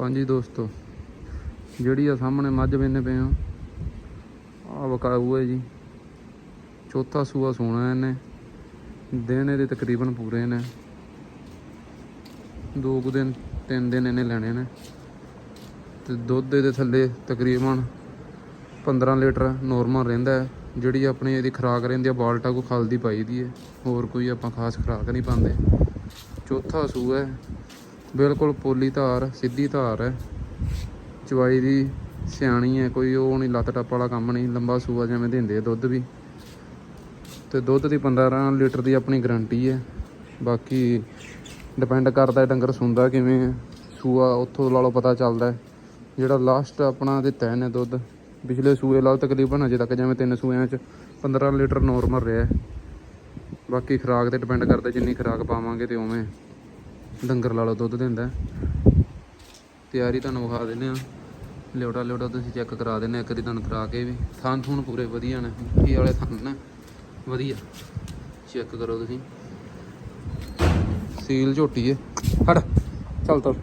ਹਾਂਜੀ ਦੋਸਤੋ, ਜਿਹੜੀ ਆ ਸਾਹਮਣੇ ਮੱਝ ਵੇਨੇ ਪਏ ਆ ਆ ਵਕਾਊ ਹੈ ਜੀ। ਚੌਥਾ ਸੂਆ ਸੋਣਾ ਇਹਨੇ। ਦਿਨ ਇਹਦੇ ਤਕਰੀਬਨ ਪੂਰੇ ਨੇ। ਦੋ ਕੁ ਦਿਨ, ਤਿੰਨ ਦਿਨ ਇਹਨੇ ਲੈਣੇ ਨੇ। ਤੇ ਦੁੱਧ ਇਹਦੇ ਥੱਲੇ ਤਕਰੀਬਨ 15 ਲੀਟਰ ਨੋਰਮਲ ਰਹਿੰਦਾ ਹੈ। ਜਿਹੜੀ ਆਪਣੀ ਇਹਦੀ ਖੁਰਾਕ ਰਹਿੰਦੀ ਆ ਬਾਲਟਾ ਕੋ ਖਲ ਦੀ ਪਾਈ ਦੀ ਹੈ। ਹੋਰ ਕੋਈ ਆਪਾਂ ਖਾਸ ਖੁਰਾਕ ਨਹੀਂ ਪਾਉਂਦੇ। ਚੌਥਾ ਸੂਆ ਹੈ। ਬਿਲਕੁਲ ਪੋਲੀ ਧਾਰ, ਸਿੱਧੀ ਧਾਰ ਹੈ। ਚਵਾਈ ਦੀ ਸਿਆਣੀ ਹੈ, ਕੋਈ ਉਹ ਨਹੀਂ, ਲੱਤ ਟੱਪ ਵਾਲਾ ਕੰਮ ਨਹੀਂ, ਲੰਬਾ ਸੂਆ ਜਿਵੇਂ ਦਿੰਦੇ ਆ ਦੁੱਧ ਵੀ। ਤੇ ਦੁੱਧ ਦੀ 15 ਲੀਟਰ ਦੀ ਆਪਣੀ ਗਾਰੰਟੀ ਹੈ। ਬਾਕੀ ਡਿਪੈਂਡ ਕਰਦਾ ਡੰਗਰ ਸੁੰਦਾ ਕਿਵੇਂ ਹੈ। ਸੂਆ ਉੱਥੋਂ ਲਾ ਲਓ ਪਤਾ ਚੱਲਦਾ ਜਿਹੜਾ ਲਾਸਟ ਆਪਣਾ ਦਿੱਤਾ ਹੈ ਦੁੱਧ, ਪਿਛਲੇ ਸੂਏ ਨਾਲ ਤਕਰੀਬਨ ਅਜੇ ਤੱਕ ਜਿਵੇਂ ਤਿੰਨ ਸੂਇਆਂ 'ਚ 15 ਲੀਟਰ ਨੋਰਮਲ ਰਿਹਾ ਬਾਕੀ ਖੁਰਾਕ ਤੇ ਡਿਪੈਂਡ ਕਰਦਾ ਜਿੰਨੀ ਖੁਰਾਕ ਪਾਵਾਂਗੇ ਤੇ ਉਵੇਂ। ਡੰਗਰ ਲਾ ਲਓ, ਦੁੱਧ ਦਿੰਦਾ ਤਿਆਰੀ ਤੁਹਾਨੂੰ ਵਿਖਾ ਦਿੰਦੇ ਆ ਲਿਓਟਾ ਲਿਓਟਾ ਤੁਸੀਂ ਚੈੱਕ ਕਰਾ ਦਿੰਦੇ ਇੱਕ ਦੀ ਤੁਹਾਨੂੰ ਕਰਾ ਕੇ ਵੀ। ਥਾਂ ਥੂਣ ਪੂਰੇ ਵਧੀਆ ਨੇ ਕੀ ਵਾਲੇ ਥਾਂ ਨੇ। ਵਧੀਆ। ਚੈੱਕ ਕਰੋ ਤੁਸੀਂ। ਸੀਲ ਝੋਟੀ ਏ। ਹਟ, ਚੱਲ ਤੁਰ।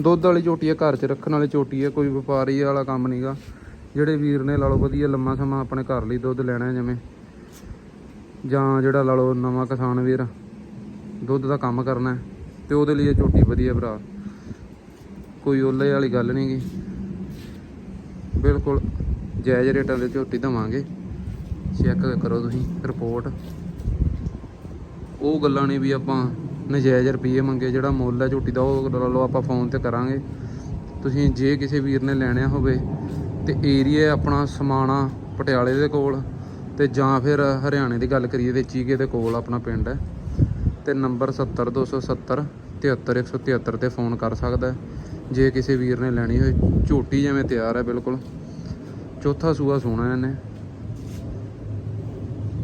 ਦੁੱਧ ਵਾਲੀ ਝੋਟੀ ਹੈ ਘਰ 'ਚ ਰੱਖਣ ਵਾਲੀ ਝੋਟੀ ਹੈ ਕੋਈ ਵਪਾਰੀ ਵਾਲਾ ਕੰਮ ਨਹੀਂਗਾ ਜਿਹੜੇ ਵੀਰ ਨੇ ਲਾ ਲਓ ਵਧੀਆ ਲੰਮਾ ਸਮਾਂ ਆਪਣੇ ਘਰ ਲਈ ਦੁੱਧ ਲੈਣਾ ਜਿਵੇਂ। ਜਾਂ ਜਿਹੜਾ ਲਾ ਲਓ ਨਵਾਂ ਕਿਸਾਨ ਵੀਰ, ਦੁੱਧ ਦਾ ਕੰਮ ਕਰਨਾ ਹੈ, ਤੇ ਉਹਦੇ ਲਈ ਇਹ ਝੋਟੀ ਵਧੀਆ ਭਰਾ। ਕੋਈ ਓਲੇ ਵਾਲੀ ਗੱਲ ਨਹੀਂਗੀ ਬਿਲਕੁਲ ਜਾਇਜ਼ ਰੇਟਾਂ ਦੇ ਝੋਟੀ ਦਵਾਂਗੇ। ਚੈੱਕ ਕਰੋ ਤੁਸੀਂ, ਰਿਪੋਰਟ। ਉਹ ਗੱਲਾਂ ਨਹੀਂ ਵੀ ਆਪਾਂ ਨਜਾਇਜ਼ ਰੁਪਏ ਮੰਗੇ, ਜਿਹੜਾ ਮੁੱਲ ਹੈ ਝੋਟੀ ਦਾ, ਉਹ ਲਾ ਲਓ ਆਪਾਂ ਫੋਨ ਤੇ ਕਰਾਂਗੇ। ਤੁਸੀਂ ਜੇ ਕਿਸੇ ਵੀਰ ਨੇ ਲੈਣਿਆ ਹੋਵੇ ਤੇ ਏਰੀਆ ਆਪਣਾ ਸਮਾਣਾ ਪਟਿਆਲੇ ਦੇ ਕੋਲ ਤੇ ਜਾਂ ਫਿਰ ਹਰਿਆਣੇ ਦੀ ਗੱਲ ਕਰੀਏ ਤੇ ਚੀਕੇ ਦੇ ਕੋਲ ਆਪਣਾ ਪਿੰਡ ਹੈ ਤੇ ਨੰਬਰ 70270 73173 ਤੇ ਫੋਨ ਕਰ ਸਕਦਾ ਜੇ ਕਿਸੇ ਵੀਰ ਨੇ ਲੈਣੀ ਹੋਏ। ਝੋਟੀ ਜਿਵੇਂ ਤਿਆਰ ਹੈ ਬਿਲਕੁਲ। ਚੌਥਾ ਸੂਆ ਸੋਣਾ ਇਹਨੇ।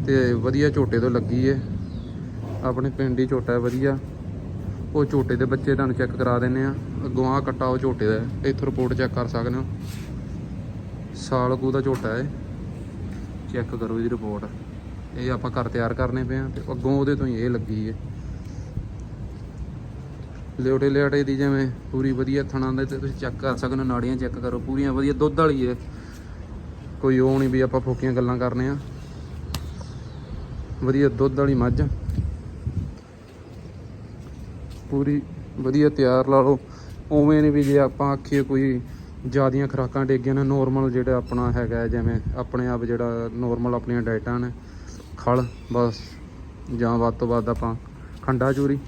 ਤੇ ਵਧੀਆ ਝੋਟੇ ਤੋਂ ਲੱਗੀ ਏ। ਆਪਣੇ ਪਿੰਡ ਹੀ ਝੋਟਾ ਵਧੀਆ। ਉਹ ਝੋਟੇ ਦੇ ਬੱਚੇ ਤੁਹਾਨੂੰ ਚੈੱਕ ਕਰਾ ਦਿੰਨੇ ਆ ਅੱਗੋਂ ਆ ਕੱਟਾ ਉਹ ਝੋਟੇ ਦਾ ਇੱਥੋਂ ਰਿਪੋਰਟ ਚੈੱਕ ਕਰ ਸਕਦੇ ਹੋ। ਸਾਲ ਕੂ ਦਾ ਝੋਟਾ ਹੈ। ਚੈੱਕ ਕਰੋ ਇਹਦੀ ਰਿਪੋਰਟ ਇਹ ਆਪਾਂ ਘਰ ਤਿਆਰ ਕਰਨੇ ਪਏ ਆ ਤੇ ਅੱਗੋਂ ਉਹਦੇ ਤੋਂ ਹੀ ਇਹ ਲੱਗੀ ਹੈ। ਲਿਓਟੇ ਲਿਆਟੇ ਦੀ ਜਿਵੇਂ ਪੂਰੀ ਵਧੀਆ ਥਣਾ ਦੇ ਤੇ ਤੁਸੀਂ ਚੈੱਕ ਕਰ ਸਕਦੇ ਹੋ। ਨਾੜੀਆਂ ਚੈੱਕ ਕਰੋ। ਪੂਰੀਆਂ ਵਧੀਆ, ਦੁੱਧ ਵਾਲੀ ਹੈ। ਕੋਈ ਉਹ ਨਹੀਂ ਵੀ ਆਪਾਂ ਫੋਕੀਆਂ ਗੱਲਾਂ ਕਰਨੇ ਆ। ਵਧੀਆ ਦੁੱਧ ਵਾਲੀ ਮੱਝ। ਪੂਰੀ ਵਧੀਆ ਤਿਆਰ ਲਾ ਲਓ। ਉਵੇਂ ਨਹੀਂ ਵੀ ਜੇ ਆਪਾਂ ਆਖੀਏ ਕੋਈ ਜਿਆਦੀਆਂ ਖੁਰਾਕਾਂ ਡੇਗੀਆਂ ਨੇ ਨੋਰਮਲ ਜਿਹੜਾ ਆਪਣਾ ਹੈਗਾ ਜਿਵੇਂ ਆਪਣੇ ਆਪ ਜਿਹੜਾ ਨੋਰਮਲ ਆਪਣੀਆਂ ਡਾਈਟਾਂ ਨੇ, ਖਲ ਬਸ, ਜਾਂ ਵੱਧ ਤੋਂ ਵੱਧ ਆਪਾਂ ਖੰਡਾ ਚੂਰੀ।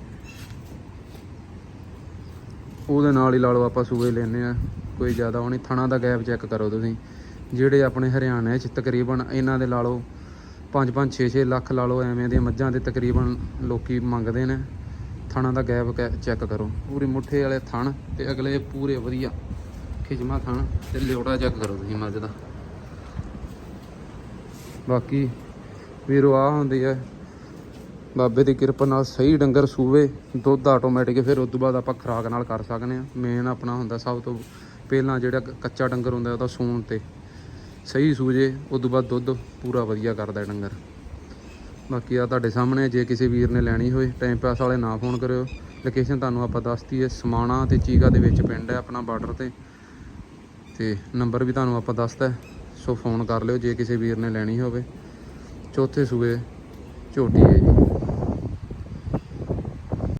ਉਹਦੇ ਨਾਲ ਹੀ ਲਾ ਲਓ, ਆਪਾਂ ਸੂਏ ਲੈਨੇ ਆ ਕੋਈ ਜ਼ਿਆਦਾ ਉਹ ਨਹੀਂ ਥਣਾ ਦਾ ਗੈਪ ਚੈੱਕ ਕਰੋ ਤੁਸੀਂ। ਜਿਹੜੇ ਆਪਣੇ ਹਰਿਆਣੇ 'ਚ ਤਕਰੀਬਨ ਇਹਨਾਂ ਦੇ ਲਾ ਲਓ 5 5 6 6 ਲੱਖ ਲਾ ਲਓ, ਐਵੇਂ ਦੀਆਂ ਮੱਝਾਂ ਦੇ ਤਕਰੀਬਨ ਲੋਕੀ ਮੰਗਦੇ ਨੇ। ਥਣਾ ਦਾ ਗੈਪ ਚੈੱਕ ਕਰੋ। ਪੂਰੀ ਮੁੱਠੇ ਵਾਲੇ ਥਣ ਤੇ ਅਗਲੇ ਪੂਰੇ ਵਧੀਆ ਖਿਜਮਾ ਥਣ ਤੇ ਲਿਓੜਾ ਚੈੱਕ ਕਰੋ ਤੁਸੀਂ ਮੱਝ ਦਾ। ਬਾਕੀ ਵੀਰੋ ਆ ਹੁੰਦੀ ਹੈ, ਬਾਬੇ ਦੀ ਕਿਰਪਾ ਨਾਲ ਸਹੀ ਡੰਗਰ ਸੂਵੇ, ਦੁੱਧ ਆਟੋਮੈਟਿਕ ਫਿਰ ਉਸ ਤੋਂ ਬਾਅਦ ਆਪਾਂ ਖੁਰਾਕ ਨਾਲ ਕਰ ਸਕਦੇ ਆ ਮੇਨ ਆਪਣਾ ਹੁੰਦਾ ਸਭ ਤੋਂ ਪਹਿਲਾਂ ਜਿਹੜਾ ਕੱਚਾ ਡੰਗਰ ਹੁੰਦਾ ਉਹਦਾ ਸੂਣ ਤੇ ਸਹੀ ਸੂਜੇ, ਉਸ ਤੋਂ ਬਾਅਦ ਦੁੱਧ ਪੂਰਾ ਵਧੀਆ ਕਰਦਾ ਡੰਗਰ। ਬਾਕੀ ਆ ਤੁਹਾਡੇ ਸਾਹਮਣੇ, ਜੇ ਕਿਸੇ ਵੀਰ ਨੇ ਲੈਣੀ ਹੋਏ ਟਾਈਮ ਪਾਸ ਵਾਲੇ ਨਾ ਫੋਨ ਕਰਿਓ। ਲੋਕੇਸ਼ਨ ਤੁਹਾਨੂੰ ਆਪਾਂ ਦੱਸਤੀ ਹੈ ਸਮਾਣਾ ਤੇ ਚੀਗਾ ਦੇ ਵਿੱਚ ਪਿੰਡ ਹੈ ਆਪਣਾ ਬਾਰਡਰ ਤੇ। ਤੇ ਨੰਬਰ ਵੀ ਤੁਹਾਨੂੰ ਆਪਾਂ ਦੱਸਤਾ ਸੋ ਫੋਨ ਕਰ ਲਿਓ ਜੇ ਕਿਸੇ ਵੀਰ ਨੇ ਲੈਣੀ ਹੋਵੇ। ਚੌਥੇ ਸੂਏ, ਝੋਟੀ ਹੈ ਜੀ।